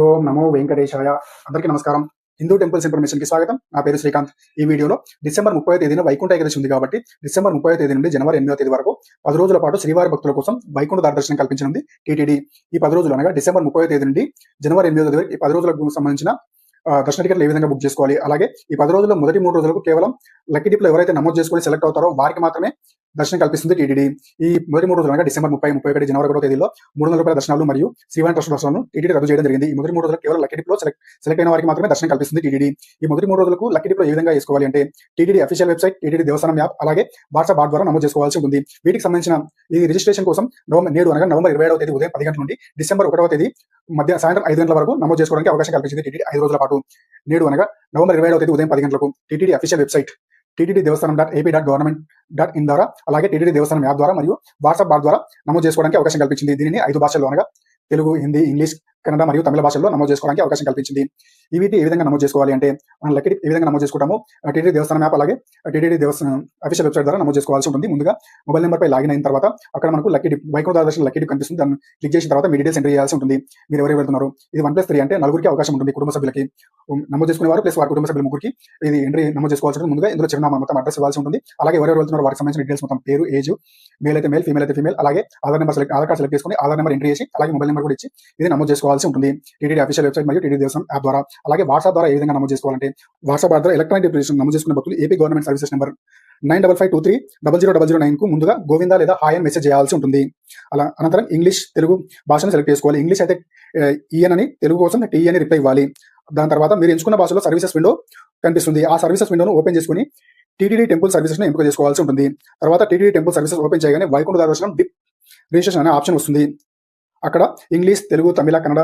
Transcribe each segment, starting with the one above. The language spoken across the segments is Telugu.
ఓం నమో వెంకటేశాయ. అందరికీ నమస్కారం. హిందూ టెంపుల్స్ ఇన్ఫర్మేషన్కి స్వాగతం. నా పేరు శ్రీకాంత్. ఈ వీడియోలో డిసెంబర్ ముప్పై తేదీన వైకుంఠ ఏకాదశి ఉంది కాబట్టి డిసెంబర్ ముప్పై తేదీ నుండి జనవరి ఎనిమిదో తేదీ వరకు పది రోజుల పాటు శ్రీవారి భక్తుల కోసం వైకుంఠ దర్శనం కల్పించనుంది టీటీడీ. ఈ పది రోజులు అనగా డిసెంబర్ ముప్పై తేదీ నుండి జనవరి ఎనిమిదో తేదీ ఈ పది రోజులకు సంబంధించిన దర్శన టికెట్లు ఏ విధంగా బుక్ చేసుకోవాలి. అలాగే ఈ పది రోజుల్లో మొదటి మూడు రోజులకు కేవలం లక్కీ డిప్లో ఎవరైతే నమోదు చేసుకుని సెలెక్ట్ అవుతారో వారికి మాత్రమే దర్శనం కల్పిస్తుంది టీటీడీ. ఈ మొదటి మూడు రోజులు అనగా డిసెంబర్ ముప్పై ముప్పై ఒకటి జనవరి ఒకటో తేదీలో మూడు వందల రూపాయల దర్శనాలు మరియు శ్రీవారి ట్రస్ట్ దర్శనాలను టీటీడీ రద్దు చేయడం జరిగింది. ఈ మొదటి మూడు రోజులు కేవలం లక్కీ డిప్ సెలెక్ట్ సెలెక్ట్ అయిన వారికి మాత్రమే దర్శనం కల్పిస్తుంది టీటీడీ. ఈ మొదటి మూడు రోజులకు లక్కీ డిప్ ఏ విధంగా చేసుకోవాలి అంటే TTD official website TTD Devasthanam app అలాగే వాట్సాప్ బాట్ ద్వారా నమోదు చేసుకోవాల్సి ఉంటుంది. వీటికి సంబంధించిన ఈ రిజిస్ట్రేషన్ కోసం నవంబర్ నేడు అనగా నవంబర్ ఇరవై ఏడవ తేదీ ఉదయం పది గంటల నుండి డిసెంబర్ ఒకటవ తేదీ మధ్య సాయంత్రం ఐదు గంటల వరకు నమోదు చేసుకోవడానికి అవకాశం కల్పించింది టీటీడీ ఐదు రోజుల పాటు. నేడు అనగా నవంబర్ ఇరవై ఏడవ తేదీ ఉదయం పది గంటలకు TTD official website. TTD Devasthanam dot AP dot government dot in ద్వారా అలాగే టీటీడీ దేవస్థానం యాప్ ద్వారా మరియు వాట్సాప్ బాట్ ద్వారా నమోదు చేసుకోవడానికి అవకాశం కల్పించింది. దీనిని ఐదు భాషల్లో అనగా తెలుగు హిందీ ఇంగ్లీష్ కన్నడ మరియు తమిళ భాషల్లో నమోదు చేసుకోవడానికి అవకాశం కల్పించింది. ఈ ఏ విధంగా నమోదు చేసుకోవాలి అంటే మనం లెక్కటి ఏ విధంగా నమోదు చేసుకుంటామో టీటీడీ దేవస్థానం యాప్ అలాగే టీడీ దేవస్థానం అఫీషియల్ వెబ్సైట్ ద్వారా నమోదు చేసుకోవాల్సి ఉంటుంది. ముందుగా మొబైల్ నెంబర్ పై లాగిన్ అయిన తర్వాత అక్కడ మనకు లక్కీ డిప్ వైకుంఠ దర్శనం లక్కీ డిప్ కనిపిస్తుంది. దాన్ని క్లిక్ చేసిన తర్వాత మీ డీటెయిల్స్ ఎంటర్ చేయాల్సి ఉంటుంది. మీరు ఎవరు వెళ్తున్నారు? ఇది వన్ ప్లస్ త్రీ అంటే నలుగురికి అవకాశం ఉంటుంది కుటుంబ సభ్యులకి. నమోదు నమోదు చేసుకునేవారు ప్లస్ వారి కుటుంబ సభ్యులు ముగ్గురికి ఇది ఎంట్రీ నమోదు చేసుకోవాల్సి ఉంటుంది. ముందుగా ఇందులో చిరునామా మొత్తం అడ్రస్ ఇవ్వాల్సి ఉంటుంది. అలాగే ఎవరెవరు వెళ్తున్నారు వారికి సంబంధించిన డీటెయిల్స్ మొత్తం పేరు ఏజ్ మేల్ అయితే మేల్ ఫీమేల్ అయితే ఫీమేల్ అలాగే Aadhaar number select Aadhaar card select చేసుకుని ఆధార్ నెంబర్ ఎంట్రీ చేసి అలాగే మొబైల్ నెంబర్ కూడా ఇచ్చి ఇది నమోదు చేసుకోవాలి. చేసుకోవాల్సి ఉంటుంది. టీటీడీ అఫీషియల్ వెబ్సైట్ మరియు టీడీ దేశం యాప్ ద్వారా. అలాగే వాట్సాప్ ద్వారా ఏ విధంగా నమోదు చేసుకోవాలంటే వాట్సాప్ ద్వారా ఎలక్ట్రానిక్ డిప్రెషన్ నమోదు చేసుకున్న భక్తులు AP government services number nine double five two three double zero double zero నైన్కు ముందుగా గోవిందా లేదా హాయ్ అని మెసేజ్ చేయాల్సి ఉంటుంది. అలా అనంతరం ఇంగ్లీష్ తెలుగు భాషను సెలెక్ట్ చేసుకోవాలి. ఇంగ్లీష్ అయితే ఈఎన్ e అని తెలుగు కోసం టీ అని రిప్లై ఇవ్వాలి. దాని తర్వాత మీరు ఎంచుకున్న భాషలో సర్వీసెస్ విండో కనిపిస్తుంది. ఆ సర్వీసెస్ విండోను ఓపెన్ చేసుకుని టీటీడీ టెంపుల్ సర్వీసెస్ను ఎంపిక చేసుకోవాల్సి ఉంటుంది. తర్వాత టీటీడీ టెంపుల్ సర్వీసెస్ ఓపెన్ చేయగానే వైకుంఠ దర్శనం డిప్ రిజిస్ట్రేషన్ అనే ఆప్షన్ వస్తుంది. అక్కడ ఇంగ్లీష్ తెలుగు తమిళ కన్నడ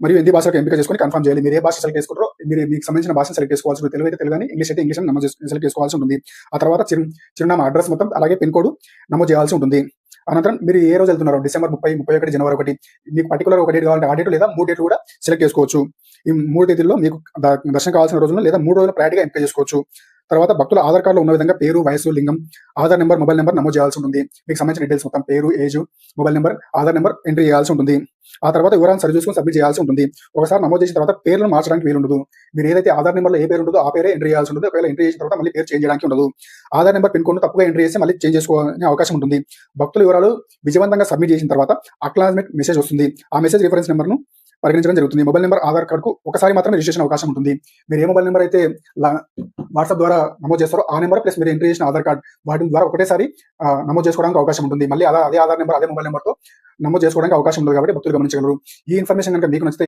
మరియు హిందీ భాషలకు ఎంపిక చేసుకుని కన్ఫర్మ్ చేయాలి. మీరు ఏ భాష సెలెక్ట్ చేసుకుంటారో మీరు మీకు సంబంధించిన భాష సెలెక్ట్ చేసుకోవాల్సి ఉంటుంది తెలుగు అయితే తెలుగు అని ఇంగ్లీష్ అయితే ఇంగ్లీష్ అని నమోదు సెలెక్ట్ చేసుకోవాల్సి ఉంటుంది. ఆ తర్వాత చిరు చిరునామా అడ్రస్ మొత్తం అలాగే పిన్ కోడ్ నమోదు చేయాల్సి ఉంటుంది. అనంతరం మీరు ఏ రోజు వెళ్తున్నారు డిసెంబర్ ముప్పై ముప్పై ఒకటి జనవరి ఒకటి మీకు పర్టికులర్ ఒక డేట్ కావాలంటే ఆ డేట్ లేదా మూడు డేట్లు కూడా సెలెక్ట్ చేసుకోవచ్చు. ఈ మూడు తేదీల్లో మీకు దర్శనం కావాల్సిన రోజుల్లో లేదా మూడు రోజులు ప్రయారిటీగా ఎంపిక చేసుకోవచ్చు. తర్వాత భక్తుల ఆధార్ కార్డులో ఉన్న విధంగా పేరు వయసు లింగం ఆధార్ నెంబర్ మొబైల్ నెంబర్ నమోదు చేయాల్సి ఉంటుంది. మీకు సంబంధించిన డీటెయిల్స్ మొత్తం పేరు age mobile number Aadhaar number entry చేయాల్సి ఉంటుంది. ఆ తర్వాత వివరాలను సరి చూసుకొని సబ్మిట్ చేయాల్సి ఉంటుంది. ఒకసారి నమోదు చేసిన తర్వాత పేర్లను మార్చడానికి వీలుండదు. మీరు ఏదైతే ఆధార్ నెంబర్లో ఏ పేరు ఉంటుందో ఆ పేరే ఎంట్రీ చేయాల్సి ఉంటుంది. ఒకవేళ ఎంట్రీ చేసిన తర్వాత మళ్ళీ పేరు చేంజ్ చేయడానికి ఉండదు. ఆధార్ నెంబర్ పిన్ కోడ్ తప్పుగా ఎంట్రీ చేసి మళ్ళీ చేంజ్ చేసుకోవాలనే అవకాశం ఉంటుంది. భక్తుల వివరాలు విజయవంతంగా సబ్మిట్ చేసిన తర్వాత అక్లాజ్మెంట్ మెసేజ్ వస్తుంది. ఆ మెసేజ్ రిఫరెన్స్ నెంబర్ను పరిగణించడం జరుగుతుంది. మొబైల్ నెంబర్ ఆధార్ కార్డుకు ఒకసారి మాత్రమే రిజిస్ట్రేషన్ అవకాశం ఉంటుంది. మీరు ఏ మొబైల్ నెంబర్ అయితే వాట్సాప్ ద్వారా నమోదు చేస్తారో ఆ నెంబర్ ప్లస్ మీరు ఎంట్రీ చేసిన ఆధార్ కార్డ్ వాటి ద్వారా ఒకటేసారి ఆ, నమోదు చేసుకోవడానికి అవకాశం ఉంటుంది. మళ్ళీ అదే అదే ఆధార్ నెంబర్ అదే మొబైల్ నెంబర్తో నమోదు చేసుకోవడానికి అవకాశం ఉంటుంది కాబట్టి భక్తులు గమనించగలరు. ఈ ఇన్ఫర్మేషన్ కనుక మీకు నచ్చితే